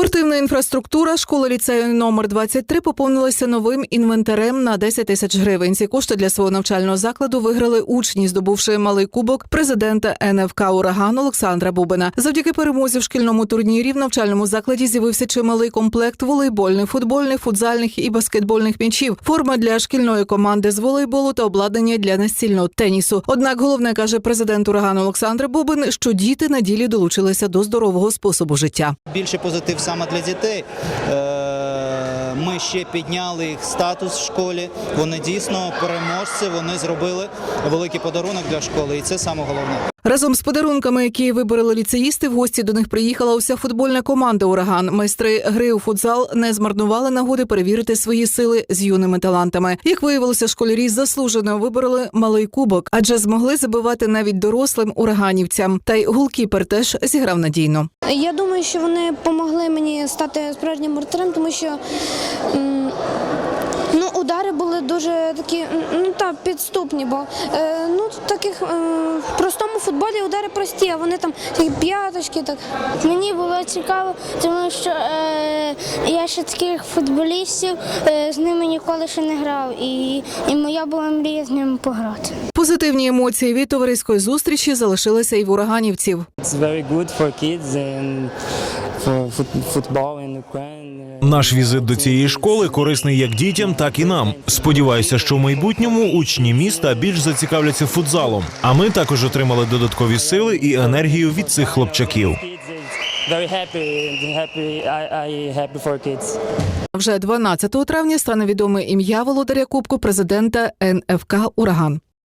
Спортивна інфраструктура школи ліцею номер 23 поповнилася новим інвентарем на 10 тисяч гривень. Ці кошти для свого навчального закладу виграли учні, здобувши малий кубок президента НФК Ураган Олександра Бубина. Завдяки перемозі в шкільному турнірі в навчальному закладі з'явився чималий комплект волейбольних, футбольних, футзальних і баскетбольних м'ячів, форма для шкільної команди з волейболу та обладнання для настільного тенісу. Однак головне каже президент Ураган Олександр Бубин, що діти на ділі долучилися до здорового способу життя. Більше позитив саме для дітей. Е, Ми ще підняли їх статус в школі. Вони дійсно переможці. Вони зробили великий подарунок для школи, і це саме головне. Разом з подарунками, які вибороли ліцеїсти, в гості до них приїхала уся футбольна команда Ураган. Майстри гри у футзал не змарнували нагоди перевірити свої сили з юними талантами. Як виявилося, школярі заслужено вибороли малий кубок, адже змогли забивати навіть дорослим ураганівцям. Та й голкіпер теж зіграв надійно. Я думаю, що вони допомогли мені стати справжнім воротарем, тому що були дуже такі ну, та, підступні, бо е, ну, в таких, е, в простому футболі удари прості, а вони там такі п'яточки. Так. Мені було цікаво, тому що е, я ще таких футболістів е, з ними ніколи ще не грав, і, і моя була мрія з ними пограти. Позитивні емоції від товариської зустрічі залишилися і в ураганівців. It's very good for kids and for foot- football in Ukraine. Наш візит до цієї школи корисний як дітям, так і нам. Сподіваюся, що в майбутньому учні міста більш зацікавляться футзалом. А ми також отримали додаткові сили і енергію від цих хлопчаків. Вже 12 травня стане відоме ім'я володаря Кубку президента НФК Ураган.